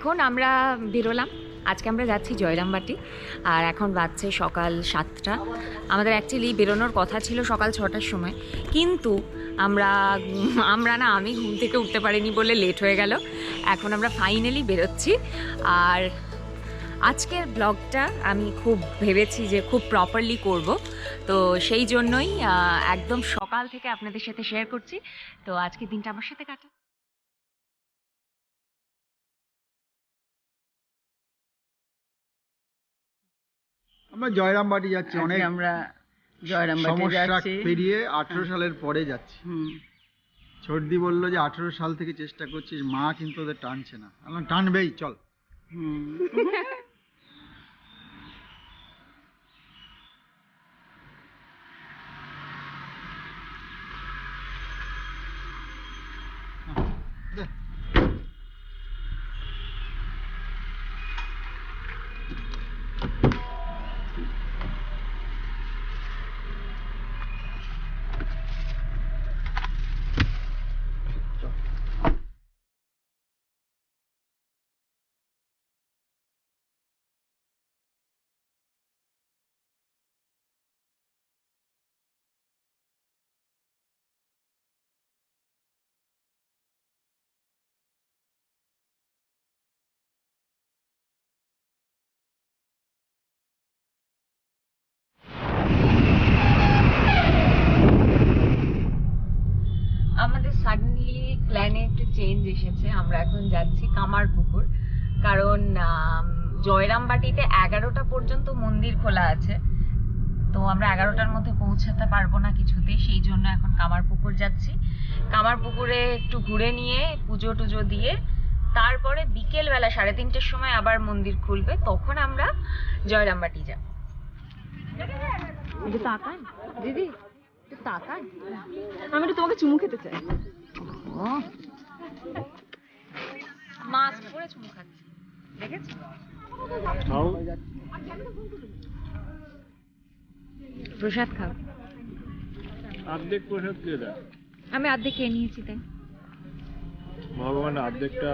এখন আমরা বেরোলাম। আজকে আমরা যাচ্ছি জয়রামবাটি। আর এখন বাজছে সকাল সাতটা। আমাদের অ্যাকচুয়ালি বেরোনোর কথা ছিল সকাল ছটার সময়। কিন্তু আমরা আমরা না, আমি ঘুম থেকে উঠতে পারিনি বলে লেট হয়ে গেল। এখন আমরা ফাইনালি বেরোচ্ছি। আর আজকের ব্লগটা আমি খুব ভেবেছি যে খুব প্রপারলি করব। তো সেই জন্যই একদম সকাল থেকে আপনাদের সাথে শেয়ার করছি। তো আজকের দিনটা আমার সাথে কাটা আমরা জয়রামবাটি যাচ্ছি অনেক আমরা জয়রাম বাটি যাচ্ছি। পেরিয়ে আঠেরো সালের পরে যাচ্ছি। হুম। ছর্দি বলল যে আঠেরো সাল থেকে চেষ্টা করছিস মা কিন্তু ওদের টানছে না। আমরা টানবেই চল। হুম দে। আমাদের সাডেনলি প্ল্যানে একটু চেঞ্জ এসেছে আমরা এখন যাচ্ছি কামারপুকুর। কারণ জয়রামবাটিতে এগারোটা পর্যন্ত মন্দির খোলা আছে। তো আমরা এগারোটার মধ্যে পৌঁছাতে পারব না কিছুতেই সেই জন্য এখন কামারপুকুর যাচ্ছি। কামারপুকুরে একটু ঘুরে নিয়ে পুজো টুজো দিয়ে তারপরে বিকেল বেলা সাড়ে তিনটের সময় আবার মন্দির খুলবে তখন আমরা জয়রামবাটি যাব। তাকান। দিদি তাকান। আমি একটু তোমাকে চুমু খেতে চাই। মাস্ক পরে চুমু খাচ্ছি। দেখেছ? প্রসাদ খাও। অর্ধেক প্রসাদ দিয়ে দেয় আমি অর্ধেক খেয়ে নিয়েছি তাই। ভগবান অর্ধেকটা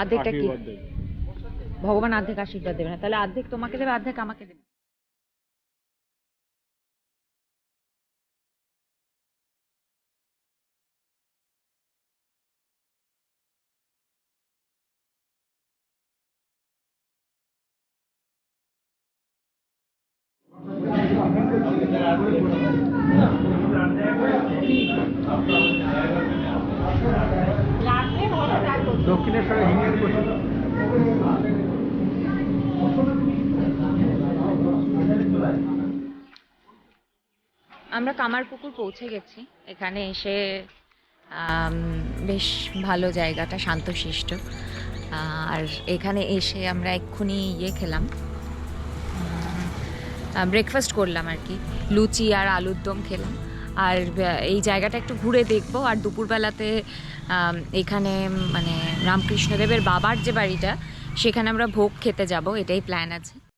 অর্ধেকটা কি? ভগবান অর্ধেক আশীর্বাদ দেবে না। তাহলে অর্ধেক তোমাকে দেবে অর্ধেক আমাকে দেবে। দক্ষিণেশ্বরে হিঙ্গের বসে আমরা কামারপুকুর পৌঁছে গেছি। এখানে এসে বেশ ভালো জায়গাটা, শান্তশিষ্ট। আর এখানে এসে আমরা এক্ষুনি ইয়ে খেলাম। ব্রেকফাস্ট করলাম আর কি। লুচি আর আলুর দম খেলাম। আর এই জায়গাটা একটু ঘুরে দেখব। আর দুপুরবেলাতে এখানে মানে রামকৃষ্ণদেবের বাবার যে বাড়িটা, সেখানে আমরা ভোগ খেতে যাব। এটাই প্ল্যান আছে।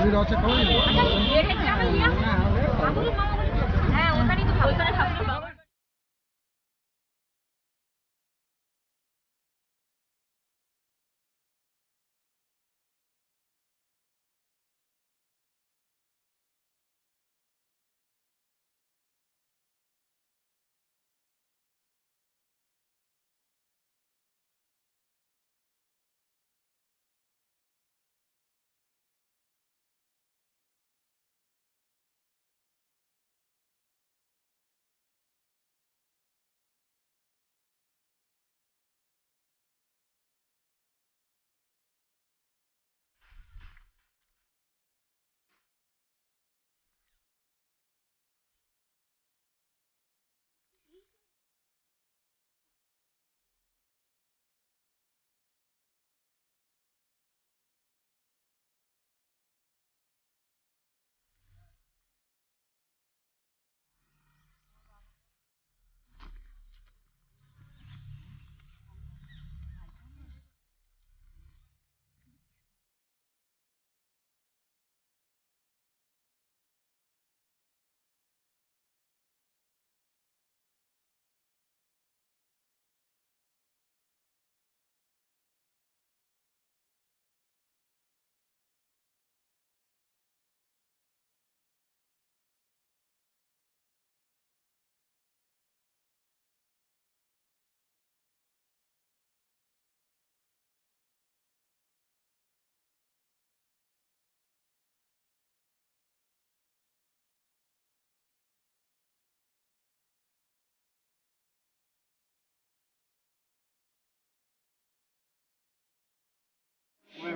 তুমি রচা খাওয়াই মানে দেখছি তোমার এখানে ঘর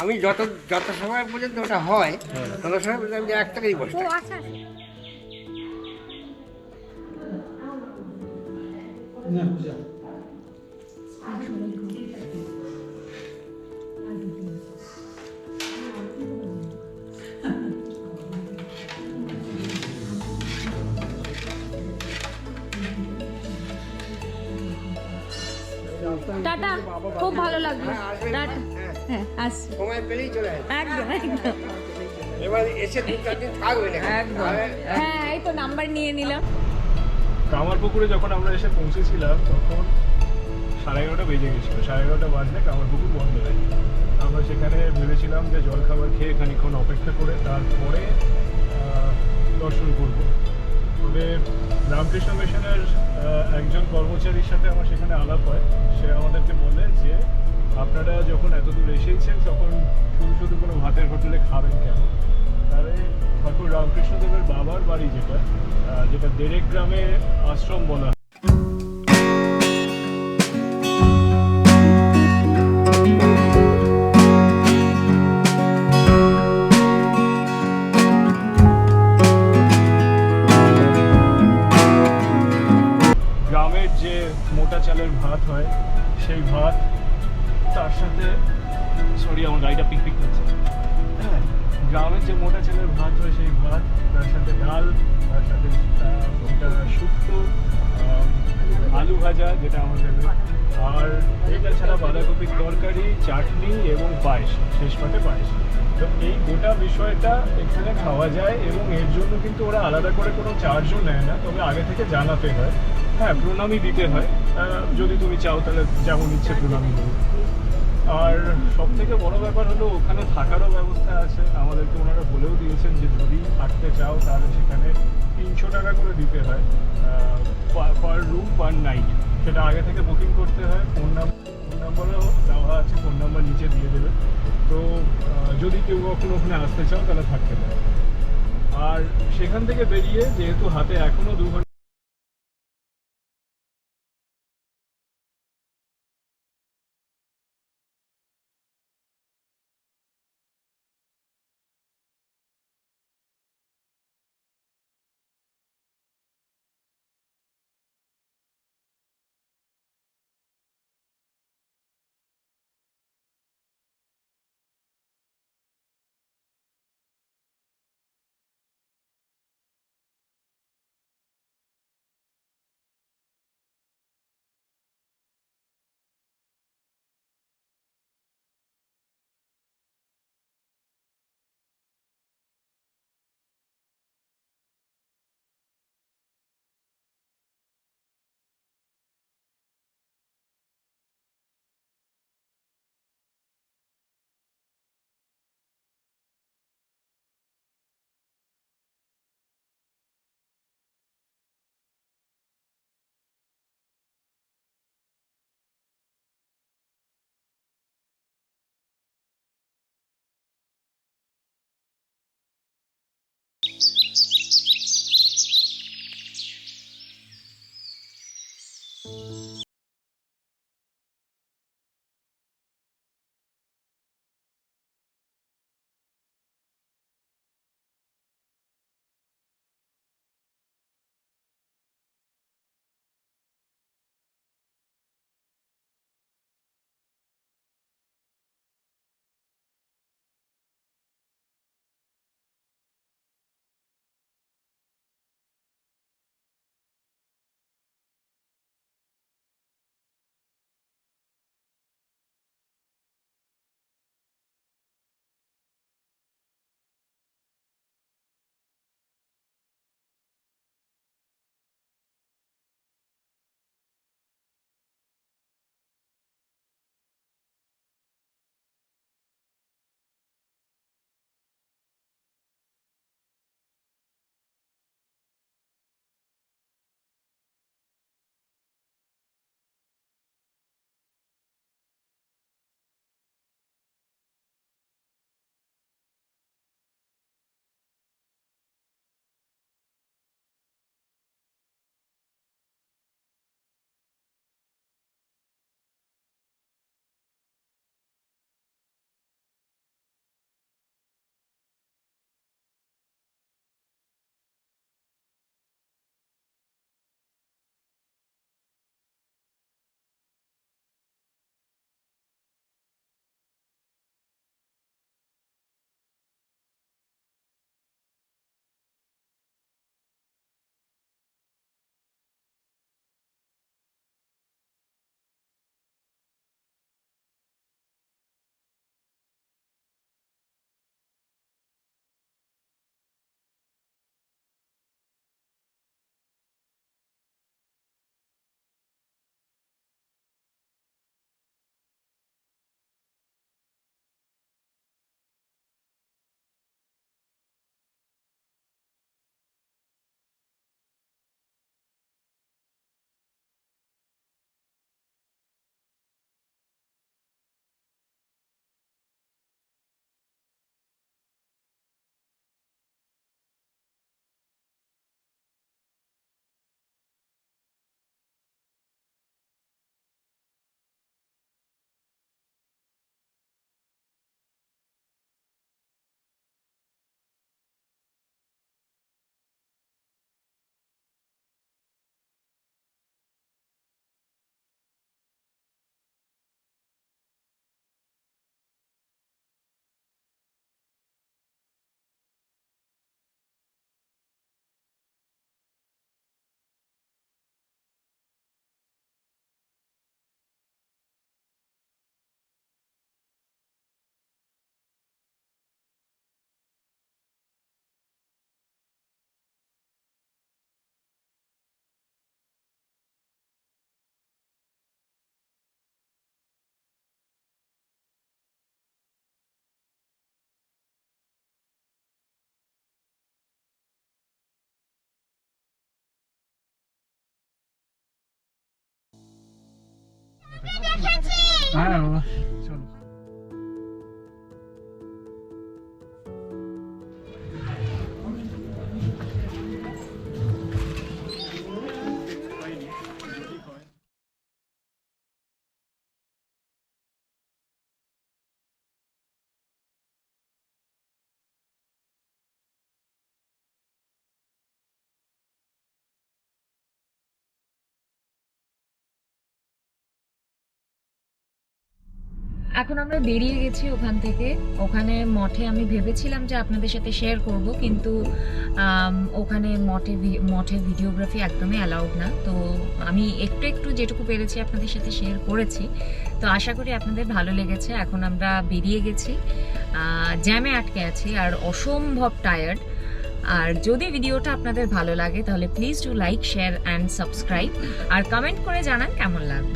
আমি যত যত সময় পর্যন্ত ওটা হয় তত সময় পর্যন্ত আমি এক টাকাই বসে টাটা খুব ভালো লাগল। হ্যাঁ, টাটা। হ্যাঁ, হ্যাঁ আসছি। সময় পেলেই চলে একদম একদম। এবার এসে দু চার দিন থাকবে না। একদম। হ্যাঁ এই তো নাম্বার নিয়ে নিলাম। কামারপুকুরে যখন আমরা এসে পৌঁছেছিলাম তখন সাড়ে এগারোটা বেজে গেছিল। সাড়ে এগারোটা বাজলে কামারপুকুর বন্ধ হয়ে আমরা সেখানে ভেবেছিলাম যে জলখাবার খেয়ে খানিক্ষণ অপেক্ষা করে তারপরে দর্শন করব। তবে রামকৃষ্ণ মিশনের একজন কর্মচারীর সাথে আমার সেখানে আলাপ হয়। সে আমাদেরকে বলে যে আপনারা যখন এত দূর এসেছেন, তখন শুধু শুধু কোনো ভাতের হোটেলে খাবেন কেন? তাহলে ঠাকুর রামকৃষ্ণদেবের বাবার বাড়ি যেটা যেটা দেরেক গ্রামে আশ্রম বলা সাথে সরি আমার গাড়িটা পিক পিক করছে। হ্যাঁ গ্রামের যে মোটা চালের ভাত হয় সেই ভাত, তার সাথে ডাল, তার সাথে ওটা শুক্তো আলু ভাজা, যেটা ফেভারিট আর এটা ছাড়া বাঁধাকপির তরকারি, চাটনি এবং পায়েস, শেষ পাতে পায়েস। তো এই গোটা বিষয়টা এখানে খাওয়া যায় এবং এর জন্য কিন্তু ওরা আলাদা করে কোনো চার্জও নেয় না, তবে আগে থেকে জানাতে হয়। হ্যাঁ প্রণামী দিতে হয়। যদি তুমি চাও তাহলে যেমন ইচ্ছে প্রণামী দেবে আর সব থেকে বড় ব্যাপার হলো ওখানে থাকারও ব্যবস্থা আছে। আমাদেরকে ওনারা বলেও দিয়েছেন যে যদি থাকতে চাও তাহলে সেখানে তিনশো টাকা করে দিতে হয় পার রুম পার নাইট সেটা আগে থেকে বুকিং করতে হয়। ফোন নাম্বার ফোন নাম্বারও দেওয়া আছে ফোন নাম্বার নিচে দিয়ে দেবে। তো যদি কেউ কখনো ওখানে আসতে চাও তাহলে থাকতে পারো। আর সেখান থেকে বেরিয়ে যেহেতু হাতে এখনও দু ঘণ্টা হ্যাঁ বাবা, চলো এখন আমরা বেরিয়ে গেছি ওখান থেকে। ওখানে মঠে আমি ভেবেছিলাম যে আপনাদের সাথে শেয়ার করব, কিন্তু ওখানে মঠে মঠে ভিডিওগ্রাফি একদমই অ্যালাউড না। তো আমি একটু একটু যেটুকু পেরেছি আপনাদের সাথে শেয়ার করেছি। তো আশা করি আপনাদের ভালো লেগেছে। এখন আমরা বেরিয়ে গেছি। জ্যামে আটকে আছি, আর অসম্ভব টায়ার্ড আর যদি ভিডিওটা আপনাদের ভালো লাগে, তাহলে please do like share and subscribe R comment করে জানান কেমন লাগল।